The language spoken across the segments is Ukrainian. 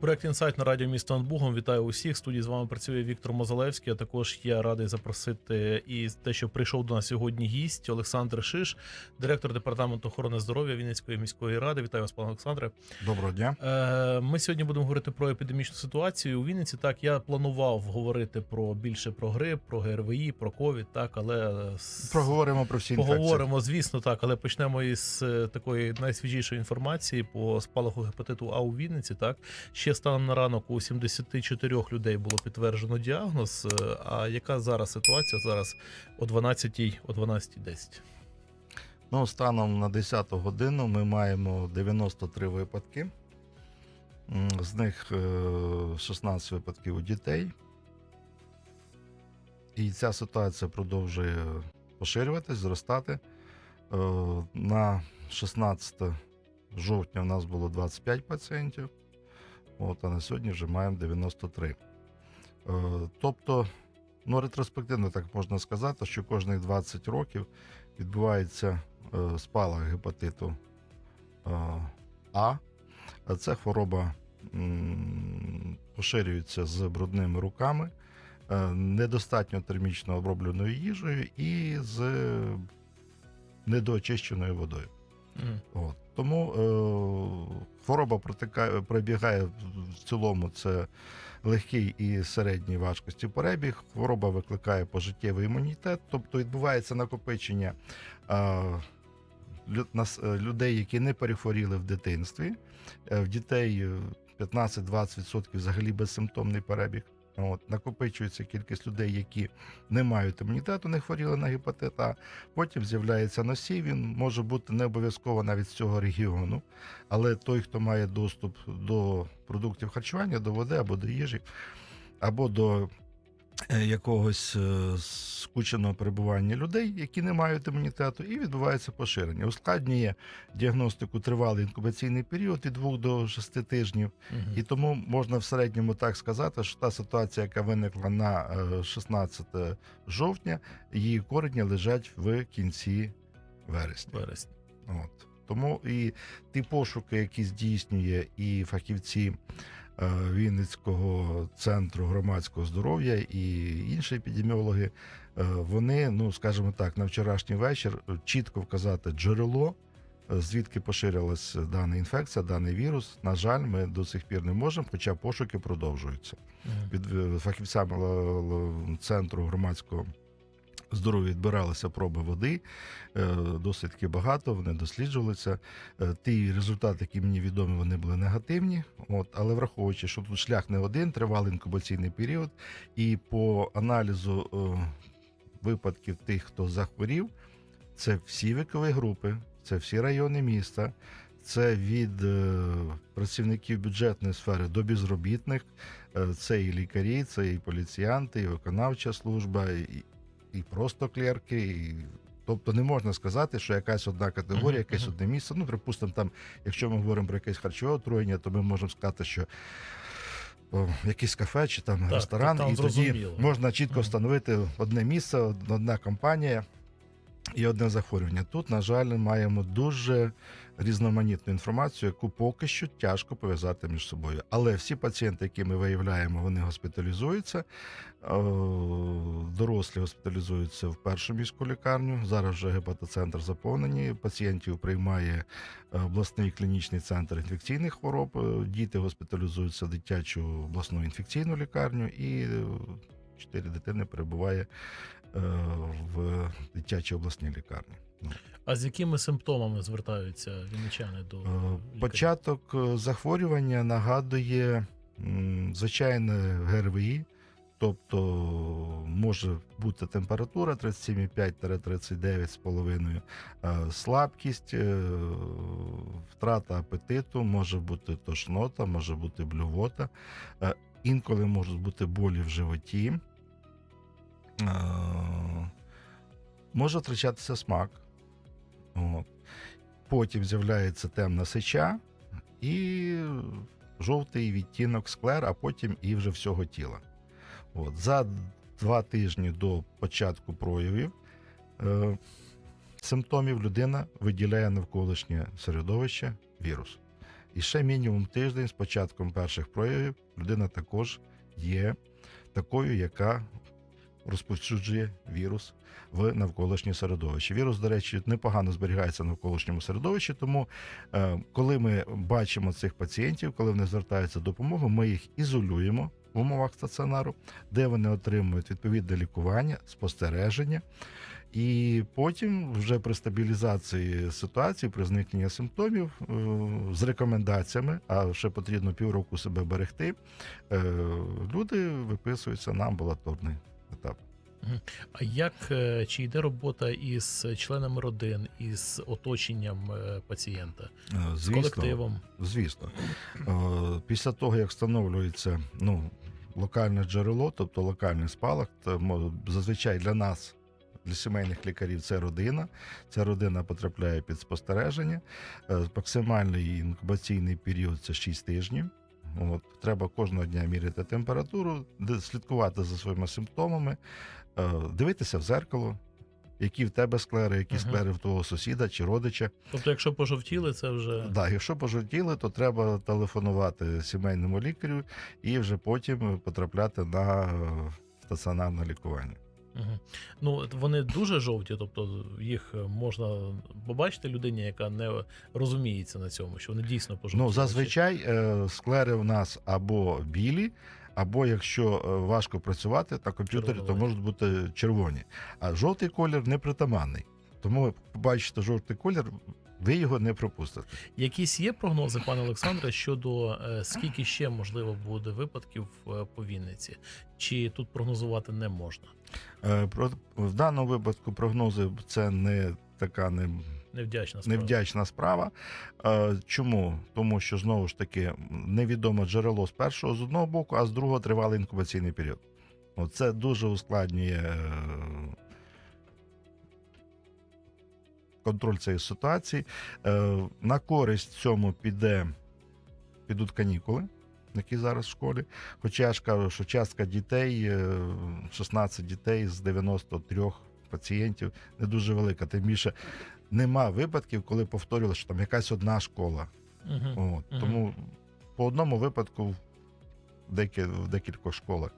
Проект інсайт на радіо місто над Бугом. Вітаю усіх. В студії з вами працює Віктор Мозалевський. А також я радий запросити і те, що прийшов до нас сьогодні гість Олександр Шиш, директор департаменту охорони здоров'я Вінницької міської ради. Вітаю вас, пане Олександре. Доброго дня. Е, Ми сьогодні будемо говорити про епідемічну ситуацію у Вінниці. Так, я планував говорити про більше про грип, про ГРВІ, про ковід. Так, але Проговоримо про всі інфекції. Поговоримо, звісно, так, але почнемо із е, такої найсвіжішої інформації по спалаху гепатиту А у Вінниці. Так ще станом на ранок у 74 людей було підтверджено діагноз. Е, А яка зараз ситуація? Зараз о 12 о 12.10. Ну, станом на 10 годину ми маємо 93 випадки. З них е, 16 випадків у дітей. І ця ситуація продовжує поширюватись, зростати. Е, На 16 жовтня у нас було 25 пацієнтів, от, а на сьогодні вже маємо 93. Е, Тобто, ну, ретроспективно так можна сказати, що кожних 20 років відбувається е, спалах гепатиту е, А. А Це хвороба поширюється з брудними руками, недостатньо термічно обробленою їжею і з недоочищеною водою. Мгм. От. Тому е, хвороба протикає, пробігає в- цілому це легкий і середній важкості перебіг. Хвороба викликає пожиттєвий імунітет, тобто відбувається накопичення е, е, людей, які не перехворіли в дитинстві. Е, в дітей е, 15-20% взагалі безсимптомний перебіг. От, накопичується кількість людей, які не мають імунітету, не хворіли на гепатит А. Потім з'являється носій. Він може бути не обов'язково навіть з цього регіону, але той, хто має доступ до продуктів харчування, до води або до їжі, або до якогось е, скученого перебування людей, які не мають імунітету, і відбувається поширення. Ускладнює діагностику тривалий інкубаційний період від 2 до 6 тижнів. Мгм. І тому можна в середньому так сказати, що та ситуація, яка виникла на е, 16 жовтня, її корені лежать в кінці вересня. Вересня. От. Тому і ті пошуки, які здійснює і фахівці е, Вінницького центру громадського здоров'я і інші епідеміологи, е, вони, ну скажімо так, на вчорашній вечір е, чітко вказати джерело. е, Звідки поширилась дана інфекція, даний вірус, на жаль, ми до сих пір не можемо, хоча пошуки продовжуються від е, фахівцями центру громадського здоров'я відбиралися проби води, е, досить багато, вони досліджувалися. Е, Ті результати, які мені відомі, вони були негативні. От, але враховуючи, що тут шлях не один, тривалий інкубаційний період, і по аналізу е, випадків тих, хто захворів, це всі вікові групи, це всі райони міста. Це від працівників бюджетної сфери до безробітних, Це і лікарі, це і поліціянти, і виконавча служба, і просто клерки. І... Тобто не можна сказати, що якась одна категорія, якесь одне місце. Ну, припустимо, там, якщо ми говоримо про якесь харчове отруєння, то ми можемо сказати, що о, якийсь кафе чи там Так, ресторан, там і тоді можна чітко встановити одне місце, одна компанія і одне захворювання. Тут, на жаль, маємо дуже різноманітну інформацію, яку поки що тяжко пов'язати між собою. Але всі пацієнти, які ми виявляємо, вони госпіталізуються. Е, Дорослі госпіталізуються в першу міську лікарню. Зараз вже гепатоцентр заповнені. Пацієнтів приймає е, обласний клінічний центр інфекційних хвороб. Е, Діти госпіталізуються в дитячу обласну інфекційну лікарню, і чотири дитини перебуває в дитячій обласній лікарні. А з якими симптомами звертаються вінничани до Е, лікарів? Початок е, захворювання нагадує звичайне ГРВІ, тобто може бути температура 37,5-39,5, е, слабкість, е, втрата апетиту, може бути тошнота, може бути блювота, е, інколи можуть бути болі в животі, е, може втрачатися смак. От. Потім з'являється темна сеча і жовтий відтінок склер, а потім і вже всього тіла. От. За два тижні до початку проявів е, симптомів людина виділяє навколишнє середовище вірус. І ще мінімум тиждень з початком перших проявів людина також є такою, яка розповсюджує вірус в навколишнє середовище. Вірус, до речі, непогано зберігається в навколишньому середовищі, тому е, коли ми бачимо цих пацієнтів, коли вони звертаються за допомогою, ми їх ізолюємо в умовах стаціонару, де вони отримують відповідне лікування, спостереження. І потім, вже при стабілізації ситуації, при зникненні симптомів е, з рекомендаціями, а ще потрібно півроку себе берегти, е, люди виписуються на амбулаторний етап. А як е, чи йде робота із членами родин, із оточенням е, пацієнта, Е, з Звісно, колективом? звісно. Після того, як встановлюється ну, локальне джерело, тобто локальний спалах, то зазвичай для нас, для сімейних лікарів, це родина. Ця родина потрапляє під спостереження. Максимальний інкубаційний період це 6 тижнів. От, треба кожного дня міряти температуру, слідкувати за своїми симптомами, е, дивитися в зеркало, які в тебе склери, які Мгм. склери в твого сусіда чи родича. Тобто, якщо пожовтіли, це вже Да, якщо пожовтіли, то треба телефонувати сімейному лікарю і вже потім потрапляти на е, стаціонарне лікування. Мгм. Ну, вони дуже жовті, тобто їх можна побачити людині, яка не розуміється на цьому, що вони дійсно пожовті. Ну, зазвичай е, склери в нас або білі, або якщо е, важко працювати на комп'ютері, то можуть бути червоні. А жовтий колір непритаманний. Тому побачите жовтий колір, ви його не пропустите. Якісь є прогнози, пане Олександре, щодо е, скільки ще можливо буде випадків е, по Вінниці? Чи тут прогнозувати не можна? Е, про- В даному випадку прогнози це не така не Невдячна справа. невдячна справа. Е, Чому? Тому що знову ж таки невідоме джерело з першого з одного боку, а з другого тривалий інкубаційний період. Це дуже ускладнює е, контроль цієї ситуації. Е, На користь цьому піде підуть канікули. Які зараз в школі. Хоча я ж кажу, що частка дітей, е, 16 дітей з 93 пацієнтів не дуже велика. Тим більше нема випадків, коли повторювали, що там якась одна школа. Мгм. От, Мгм. Тому по одному випадку в декількох школах.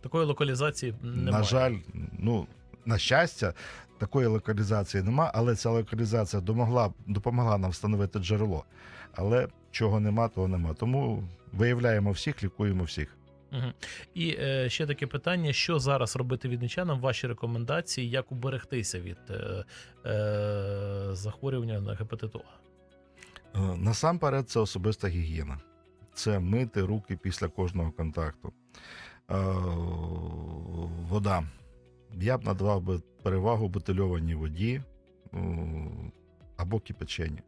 Такої локалізації немає. На жаль, ну, на щастя, такої локалізації нема, але ця локалізація домогла, допомогла нам встановити джерело. Але чого нема, того нема. Тому виявляємо всіх, лікуємо всіх. Мгм. І е, ще таке питання: що зараз робити відничанам? Ваші рекомендації, як уберегтися від е, е, захворювання на гепатиту А? Е, Насамперед, це особиста гігієна. Це мити руки після кожного контакту. Е, Вода. Я б надавав би перевагу бутильованій воді е, або кипяченні.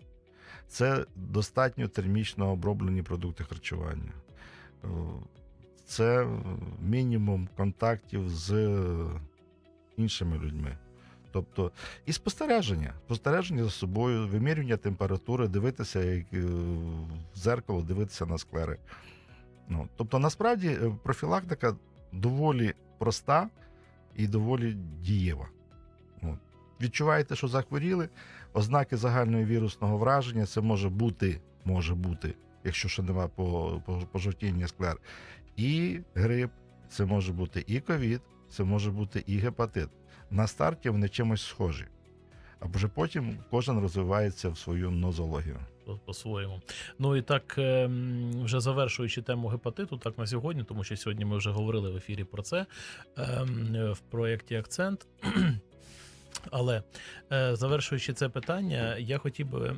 Це достатньо термічно оброблені продукти харчування. Е, Це мінімум контактів з іншими людьми. Тобто і спостереження. Спостереження за собою, вимірювання температури, дивитися як, е, в зеркало, дивитися на склери. Ну, тобто, насправді профілактика доволі проста і доволі дієва. От. Відчуваєте, що захворіли, ознаки загального вірусного враження це може бути, може бути, якщо ще по, пожовтіння склер, і грип, це може бути і ковід, це може бути і гепатит. На старті вони чимось схожі. А вже потім кожен розвивається в свою нозологію. По- по-своєму. Ну і так, ем, вже завершуючи тему гепатиту, так на сьогодні, тому що сьогодні ми вже говорили в ефірі про це ем, в проєкті Акцент. Але е, завершуючи це питання, я хотів би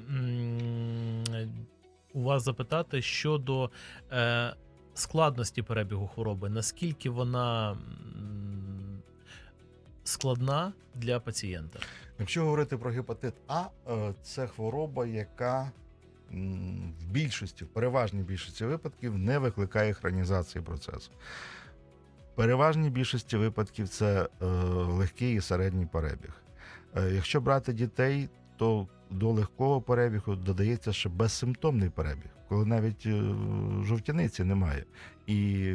у вас запитати щодо е, складності перебігу хвороби, наскільки вона складна для пацієнта. Якщо говорити про гепатит А, е, це хвороба, яка в більшості, в переважній більшості випадків не викликає хронізації процесу. В переважній більшості випадків це е, легкий і середній перебіг. Е, якщо брати дітей, то до легкого перебігу додається ще безсимптомний перебіг, коли навіть е, жовтяниці немає. І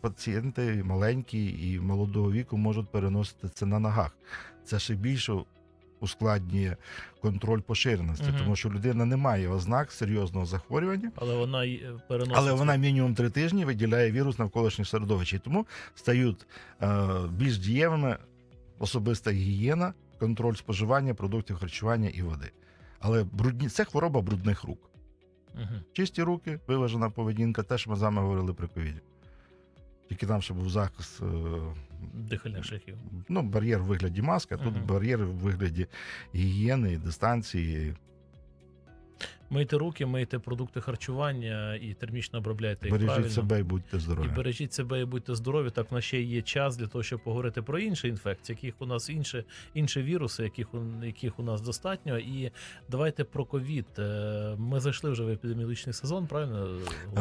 пацієнти маленькі і молодого віку можуть переносити це на ногах. Це ще більше ускладнює контроль поширеності, Мгм. тому що людина не має ознак серйозного захворювання. Але вона е, переносить. Але вона мінімум три тижні виділяє вірус навколишнє середовище. І тому стають е, більш дієвими особиста гігієна, контроль споживання продуктів харчування і води. Але брудні це хвороба брудних рук. Мгм. Чисті руки, виважена поведінка, те, що ми з вами говорили при ковіді. Тільки там ще був захист, е, дихальних шляхів. ну, бар'єр в вигляді маски, а тут Мгм. бар'єр в вигляді гігієни, дистанції. Мийте руки, мийте продукти харчування і термічно обробляйте їх Бережіть правильно. себе і будьте І здорові. бережіть себе і будьте здорові. Так, у нас ще є час для того, щоб поговорити про інші інфекції, яких у нас інші, інші віруси, яких, у- яких у нас достатньо. І давайте про ковід. Е, Ми зайшли вже в епідеміологічний сезон, правильно? Е,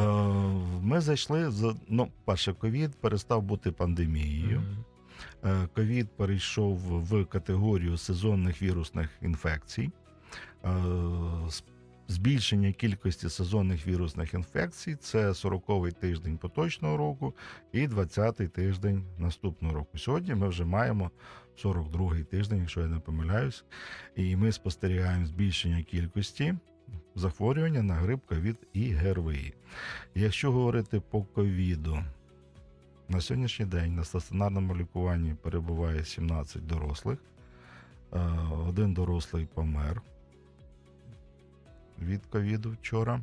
Ми зайшли з ну, перше, ковід перестав бути пандемією. Е, Ковід перейшов в категорію сезонних вірусних інфекцій. Збільшення кількості сезонних вірусних інфекцій це 40-й тиждень поточного року і 20-й тиждень наступного року. Сьогодні ми вже маємо 42-й тиждень, якщо я не помиляюсь, і ми спостерігаємо збільшення кількості захворювання на грип, ковід і ГРВІ. Якщо говорити по ковіду, на сьогоднішній день на стаціонарному лікуванні перебуває 17 дорослих. Е, Один дорослий помер від ковіду вчора,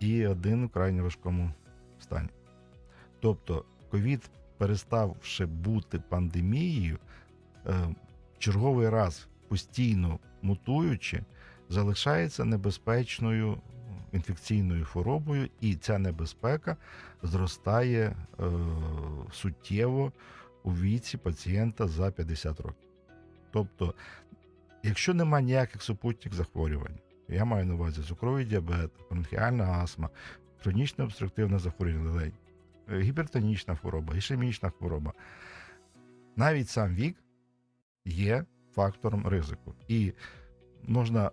і один в крайне важкому стані. Тобто, ковід, переставши бути пандемією, е, черговий раз постійно мутуючи, залишається небезпечною інфекційною хворобою, і ця небезпека зростає е, суттєво у віці пацієнта за 50 років. Тобто, якщо немає ніяких супутніх захворювань, я маю на увазі цукровий діабет, бронхіальна астма, хронічне обструктивне захворювання легень, е, гіпертонічна хвороба, ішемічна хвороба, навіть сам вік є фактором ризику. І можна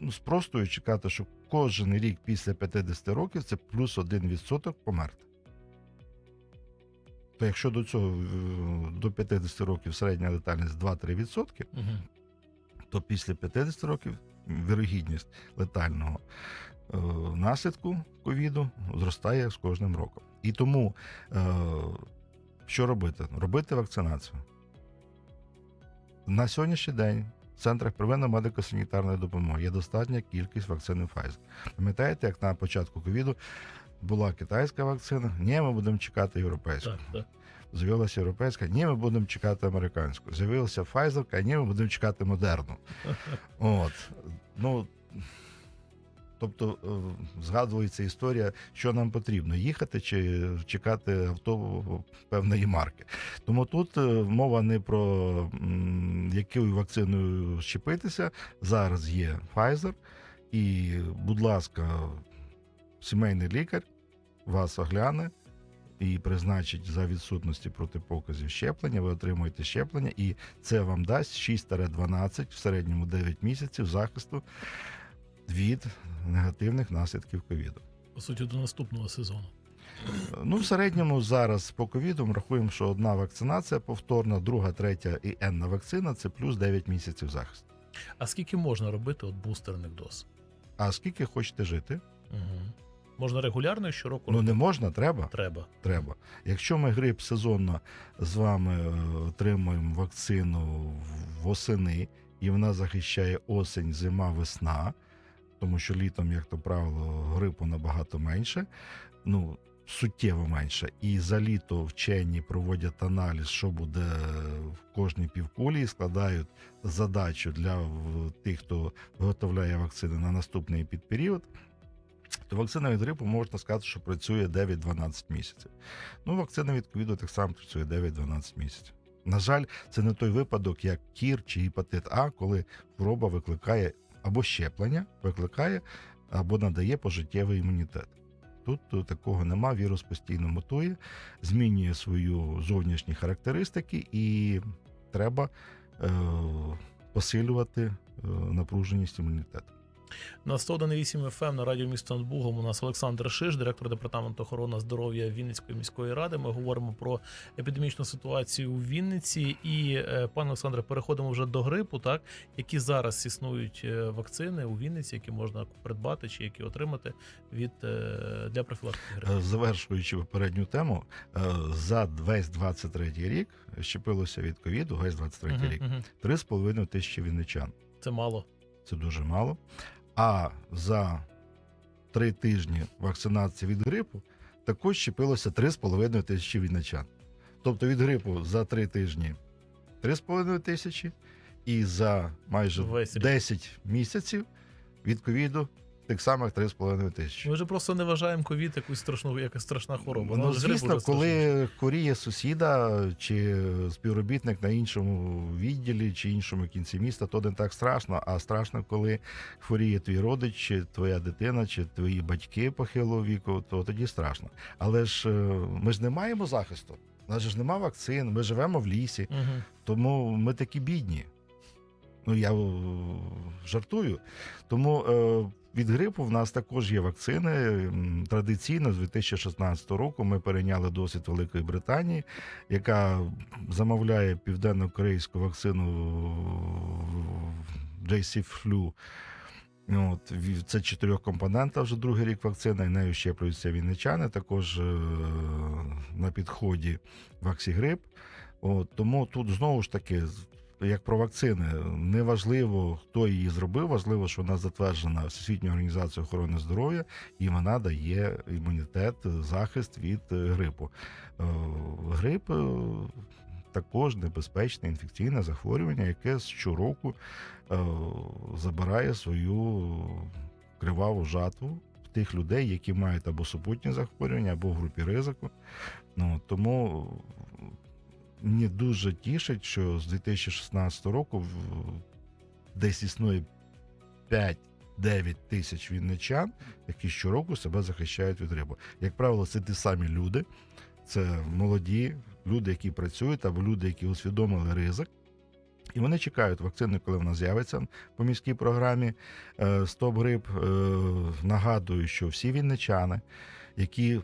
ну, спростою чекати, що кожен рік після 50 років це плюс 1% померти. То якщо до цього до 50 років середня летальність 2-3%, Мгм. то після 50 років вірогідність летального е, наслідку ковіду зростає з кожним роком. І тому е, що робити? Робити вакцинацію. На сьогоднішній день в центрах первинної медико-санітарної допомоги є достатня кількість вакцини Pfizer. Пам'ятаєте, як на початку ковіду була китайська вакцина? Ні, ми будемо чекати європейську. Так, так. З'явилася європейська, ні, ми будемо чекати американську. З'явилася Pfizer, ні, ми будемо чекати модерну. От. Ну, тобто е, згадується історія, що нам потрібно: їхати чи чекати авто певної марки. Тому тут е, мова не про якою вакциною щепитися. Зараз є Pfizer, і, будь ласка, сімейний лікар вас огляне. І призначить за відсутності протипоказів щеплення, ви отримуєте щеплення, і це вам дасть 6-12, в середньому 9 місяців захисту від негативних наслідків ковіду. По суті, до наступного сезону. Ну, в середньому зараз по ковіду ми рахуємо, що одна вакцинація повторна, друга, третя і енна вакцина це плюс 9 місяців захисту. А скільки можна робити от бустерних доз? А скільки хочете жити? Можна регулярно щороку Ну робити? не можна, треба. треба. треба. Якщо ми грип сезонно з вами е, отримуємо вакцину восени, і вона захищає осень, зима, весна, тому що літом, як то правило, грипу набагато менше, ну суттєво менше. І за літо вчені проводять аналіз, що буде в кожній півкулі, і складають задачу для в- тих, хто виготовляє вакцини на наступний підперіод. То вакцина від грипу можна сказати, що працює 9-12 місяців. Ну, вакцина від ковіду так само працює 9-12 місяців. На жаль, це не той випадок, як кір чи гепатит А, коли хвороба викликає або щеплення, викликає, або надає пожиттєвий імунітет. Тут е, такого нема, вірус постійно мутує, змінює свою зовнішні характеристики, і треба е, посилювати е, напруженість імунітету. На 101.8 FM на радіо місто над Бугом у нас Олександр Шиш, директор департаменту охорони здоров'я Вінницької міської ради. Ми говоримо про епідемічну ситуацію у Вінниці. І е, пане Олександре, переходимо вже до грипу. Так які зараз існують е, вакцини у Вінниці, які можна придбати чи які отримати від е, для профілактики грипу. Завершуючи попередню тему, за весь 23 рік щепилося від ковіду, весь 23 Мгм, рік, мгм. 3,5 тисячі вінничан. Це мало. Це дуже мало. А за три тижні вакцинації від грипу також щепилося 3,5 тисячі вінничан. Тобто від грипу за три тижні 3,5 тисячі, і за майже Весь 10 місяців від ковіду тих самих 3,5 тисячі. Ми вже просто не вважаємо ковід якусь страшну, якась страшна хвороба. Ну, звісно, коли хворіє сусіда чи співробітник на іншому відділі чи іншому кінці міста, то не так страшно. А страшно, коли хворіє твій родич, чи твоя дитина, чи твої батьки похилого віку, то тоді страшно. Але ж е, ми ж не маємо захисту. У нас ж нема вакцин, ми живемо в лісі, Мгм. тому ми такі бідні. Ну, я е, жартую. Тому е, від грипу в нас також є вакцини. Традиційно з 2016 року ми перейняли досвід Великої Британії, яка замовляє південно-корейську вакцину JC Flu. От, це чотирьохкомпонентна вже другий рік вакцина, і нею щеплюються вінничани. Також е, на підході ваксігрип. От, тому тут знову ж таки, як про вакцини, неважливо, хто її зробив, важливо, що вона затверджена Всесвітньою організацією охорони здоров'я, і вона дає імунітет, захист від е, грипу. Е, Грип е, також небезпечне інфекційне захворювання, яке щороку забирає свою криваву жатву тих людей, які мають або супутні захворювання, або в групі ризику. Ну, тому мені дуже тішить, що з 2016 року десь існує 5-9 тисяч вінничан, які щороку себе захищають від грипу. Як правило, це ті самі люди, це молоді люди, які працюють, або люди, які усвідомили ризик. І вони чекають вакцини, коли вона з'явиться по міській програмі е, Стоп Грип. Е, Нагадую, що всі вінничани, які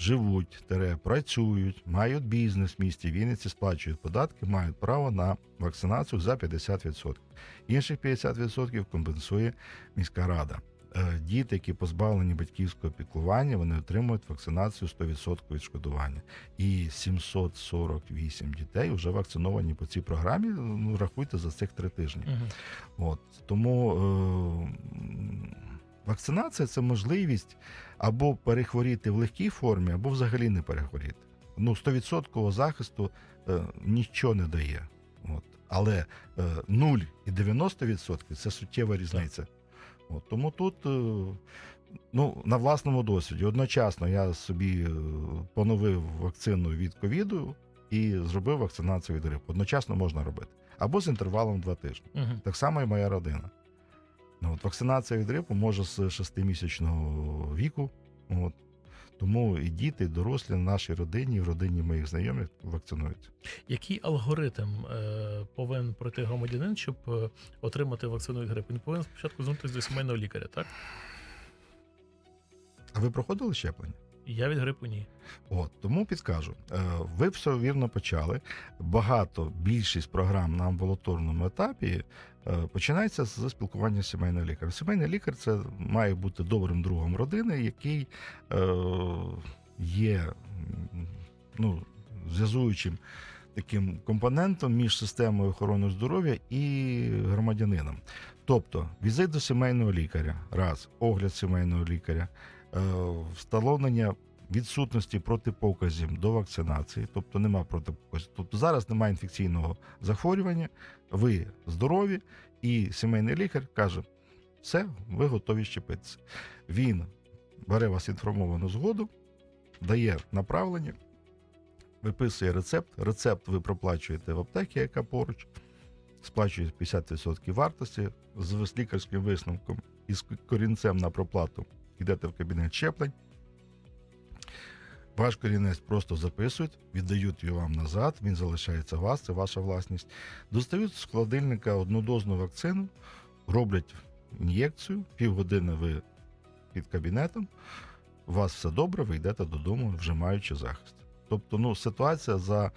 живуть, тере, працюють, мають бізнес в місті Вінниці, сплачують податки, мають право на вакцинацію за 50%. Інших 50% компенсує міська рада. Е, Діти, які позбавлені батьківського піклування, вони отримують вакцинацію 100% відшкодування. І 748 дітей вже вакциновані по цій програмі. Ну рахуйте за цих три тижні. Мгм. От тому е, вакцинація це можливість або перехворіти в легкій формі, або взагалі не перехворіти. Ну, 100% захисту е, нічого не дає. От. Але е, 0 і 90% це суттєва різниця. От, тому тут. Е, Ну, на власному досвіді. Одночасно я собі е, поновив вакцину від ковіду і зробив вакцинацію від грипу. Одночасно можна робити. Або з інтервалом 2 тижні. Мгм. Так само і моя родина. Ну, от, вакцинація від грипу може з 6-місячного віку. От. Тому і діти, і дорослі в нашій родині, і в родині моїх знайомих вакцинуються. Який алгоритм е, повинен пройти громадянин, щоб е, отримати вакцину від грипу? Він повинен спочатку звернутися до сімейного лікаря, так? А ви проходили щеплення? Я від грипу ні. От тому підкажу, Е, ви все вірно почали. Багато більшість програм на амбулаторному етапі е, починається з спілкування з сімейним лікарем. Сімейний лікар це має бути добрим другом родини, який е, є ну, зв'язуючим таким компонентом між системою охорони здоров'я і громадянином. Тобто візит до сімейного лікаря, раз, огляд сімейного лікаря, встановлення відсутності протипоказів до вакцинації, тобто нема протипоказів. Тобто зараз немає інфекційного захворювання, ви здорові, і сімейний лікар каже: все, ви готові щепитися. Він бере вас інформовану згоду, дає направлення, виписує рецепт. Рецепт ви проплачуєте в аптекі, яка поруч, сплачуєте 50% вартості з лікарським висновком і з корінцем на проплату йдете в кабінет щеплень. Ваш корінець просто записують, віддають його вам назад, він залишається у вас, це ваша власність. Достають з холодильника однодозну вакцину, роблять ін'єкцію, півгодини ви під кабінетом, у вас все добре, ви йдете додому, вже маючи захист. Тобто, ну, ситуація за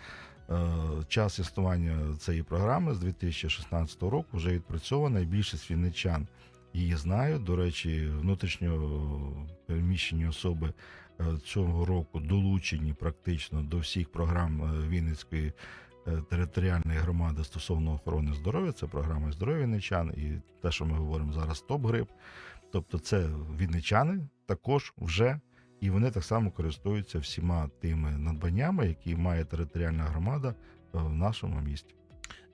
е, час існування цієї програми з 2016 року вже відпрацьована, і більшість вінничан її знають. До речі, внутрішньо переміщені особи е, цього року долучені практично до всіх програм е, Вінницької е, територіальної громади стосовно охорони здоров'я. Це програма здоров'я вінничан і те, що ми говоримо зараз, топ-грип. Тобто, це вінничани також вже, і вони так само користуються всіма тими надбаннями, які має територіальна громада в нашому місті.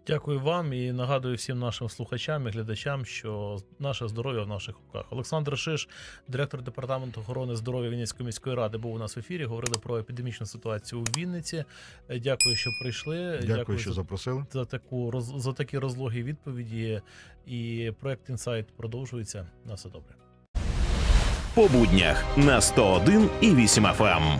Дякую вам і нагадую всім нашим слухачам і глядачам, що наше здоров'я в наших руках. Олександр Шиш, директор департаменту охорони здоров'я Вінницької міської ради, був у нас в ефірі. Говорили про епідемічну ситуацію у Вінниці. Е, Дякую, що прийшли. Дякую, що за, запросили. за таку роз- за такі розлогі відповіді. І проект інсайт продовжується. На все добре. по буднях на 101 і 8 FM.